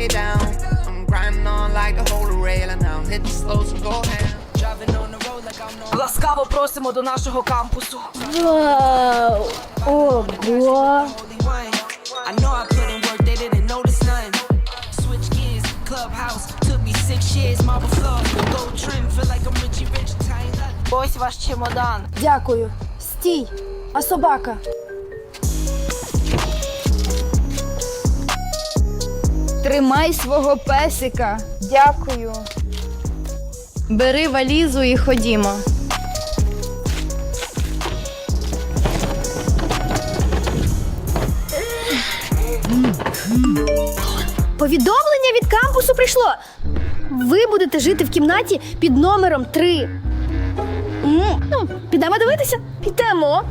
way down. I'm grinding on like the holy rail, and now I'm hitting slow, so go ahead. Driving on the road like I'm no. Ласкаво просимо до нашого кампусу. Вау! Ого! holy wine. I know I put in Тримай свого песика. Дякую. Бери валізу і ходімо. Повідомлення від кампусу прийшло. Ви будете жити в кімнаті під номером 3. М, Ну, підемо дивитися? Підемо.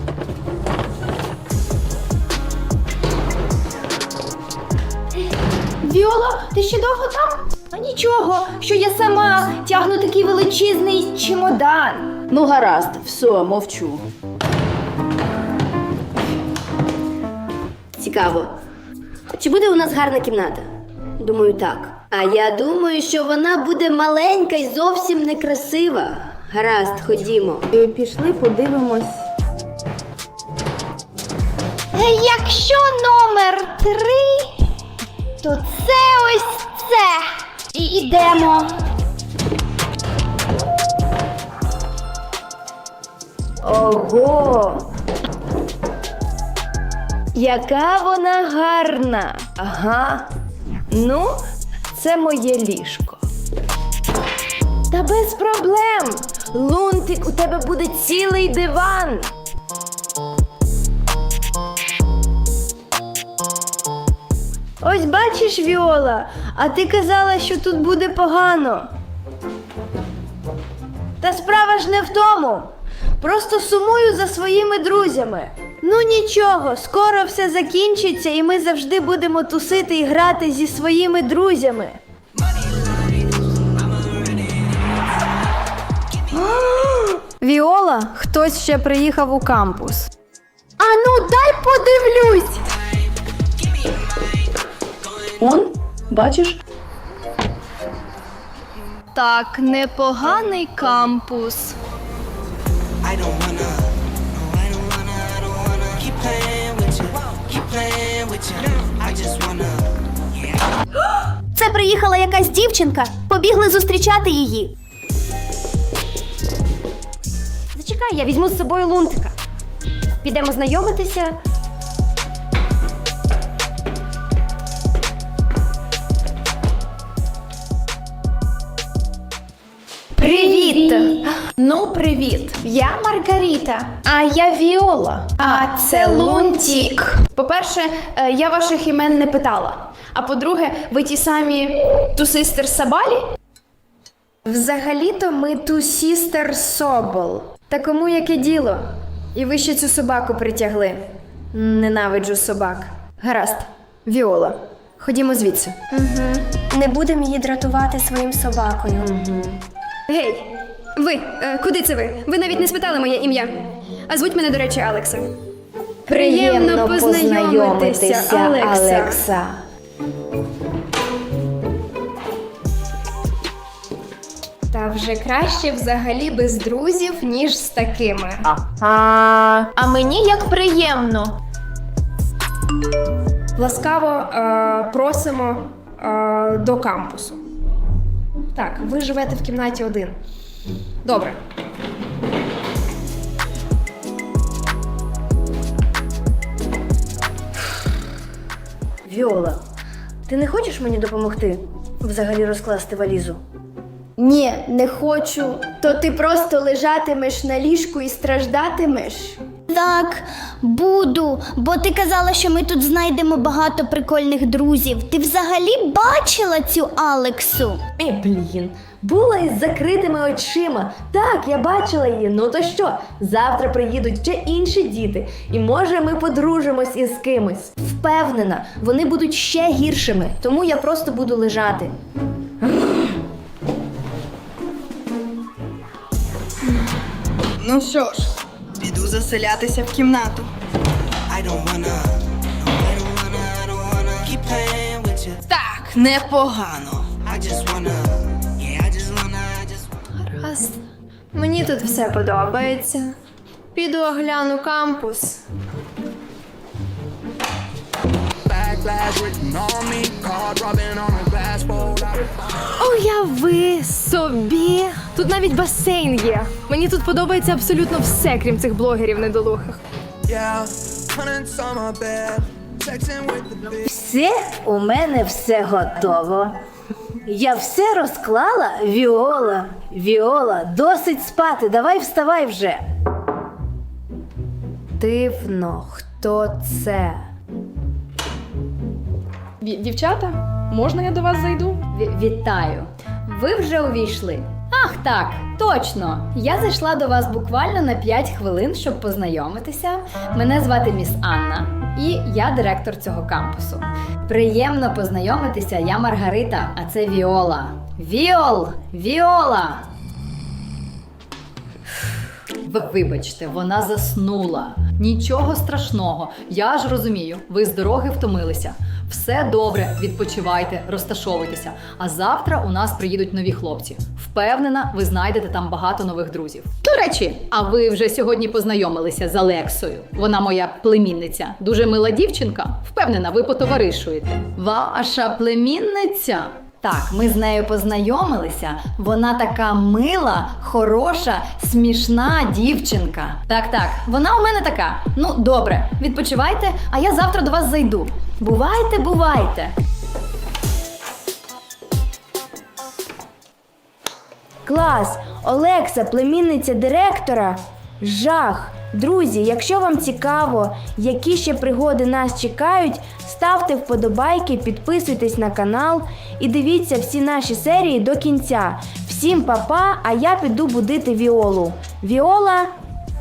Віола, ти ще довго там? А нічого, що я сама тягну такий величезний чемодан. Ну, гаразд, все, мовчу. Цікаво. Чи буде у нас гарна кімната? Думаю, так. А я думаю, що вона буде маленька і зовсім некрасива. Гаразд, ходімо. Пішли, подивимось. Е, Якщо номер 3, то це. І йдемо. Ого! Яка вона гарна! Ага. Ну, це моє ліжко. Та без проблем. Лунтик, у тебе буде цілий диван. Ось бачиш, Віола, а ти казала, що тут буде погано. Та справа ж не в тому. Просто сумую за своїми друзями. Ну нічого, скоро все закінчиться, і ми завжди будемо тусити і грати зі своїми друзями. Віола, хтось ще приїхав у кампус. А ну дай подивлюсь. Он, бачиш? Так, непоганий кампус. I don't wanna, no, I don't wanna, I don't wanna keep playing with you, keep playing with you. I just wanna, yeah. Це приїхала якась дівчинка. Побігли зустрічати її. Зачекай, я візьму з собою лунтика. Підемо знайомитися. Привіт. Я Маргарита. А я Віола. А це Лунтік. По-перше, е, я ваших імен не питала. А по-друге, ви ті самі тусистер Сабалі? Взагалі-то ми ту сістер Собол. Та кому яке діло? І ви ще цю собаку притягли. Ненавиджу собак. Гаразд, Віола, ходімо звідси. Не будемо її дратувати своїм собакою. Гей, ви, е, куди це ви? Ви навіть не спитали моє ім'я. А звуть мене, до речі, Алекса. Приємно познайомитися, Алекса. Алекса. Та вже краще взагалі без друзів, ніж з такими. А, а мені як приємно. Ласкаво е, просимо е, до кампусу. Так, ви живете в кімнаті один. Добре. Віола, ти не хочеш мені допомогти взагалі розкласти валізу? Ні, не хочу. То ти просто лежатимеш на ліжку і страждатимеш. Так, буду, бо ти казала, що ми тут знайдемо багато прикольних друзів. Ти взагалі бачила цю Алексу? Е, блін, була із закритими очима. Так, я бачила її. Ну то що? Завтра приїдуть ще інші діти, і може ми подружимось із кимось. Впевнена, вони будуть ще гіршими, тому я просто буду лежати. Ну що ж, піду заселятися в кімнату. I don't wanna, no, I don't wanna, I don't wanna keep playing with you. Так, Непогано. I just wanna, yeah, I just wanna, I just Гаразд. Мені тут все подобається. Піду огляну кампус. Уяви собі. Тут навіть басейн є. Мені тут подобається абсолютно все, крім цих блогерів недолухих. Все у мене все готово. Я все розклала, Віола, Віола, досить спати, давай вставай вже. Дивно, хто це? Дівчата, можна я до вас зайду? Вітаю. Ви вже увійшли. Ах, так, точно. Я зайшла до вас буквально на 5 хвилин, щоб познайомитися. Мене звати міс Анна, і я директор цього кампусу. Приємно познайомитися, я Маргарита, а це Віола. Віол! Віола! Ви вибачте, вона заснула. Нічого страшного. Я ж розумію, ви з дороги втомилися. Все добре, відпочивайте, розташовуйтеся. А завтра у нас приїдуть нові хлопці. Впевнена, ви знайдете там багато нових друзів. До речі, а ви вже сьогодні познайомилися з Алексою. Вона моя племінниця, дуже мила дівчинка. Впевнена, ви потоваришуєте. Ваша племінниця? Так, ми з нею познайомилися. Вона така мила, хороша, смішна дівчинка. Так, так, вона у мене така. Ну, добре, відпочивайте, а я завтра до вас зайду. Бувайте, бувайте. Клас! Олекса, племінниця директора. Жах! Друзі, якщо вам цікаво, які ще пригоди нас чекають, ставте вподобайки, підписуйтесь на канал і дивіться всі наші серії до кінця. Всім па-па, а я піду будити Віолу. Віола.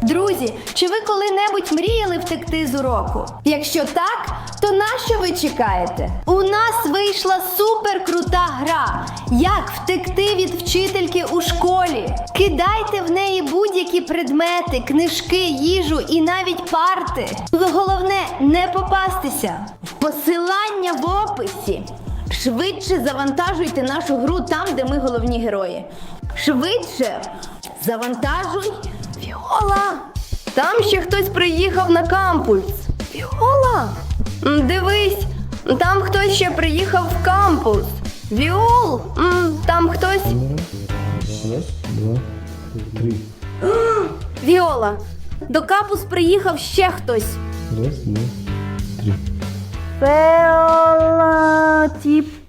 Друзі, чи ви коли-небудь мріяли втекти з уроку? Якщо так, то на що ви чекаєте? У нас вийшла суперкрута гра. Як втекти від вчительки у школі? Кидайте в неї будь-які предмети, книжки, їжу і навіть парти. Головне не попастися. Посилання в описі. Швидше завантажуйте нашу гру там, де ми головні герої. Швидше завантажуй. Віола! Там ще хтось приїхав на кампус. Віола! Дивись, там хтось ще приїхав в кампус. Віол! Там хтось. Раз, два, три. Віола! До кампус приїхав ще хтось. Раз, два, три. Фео!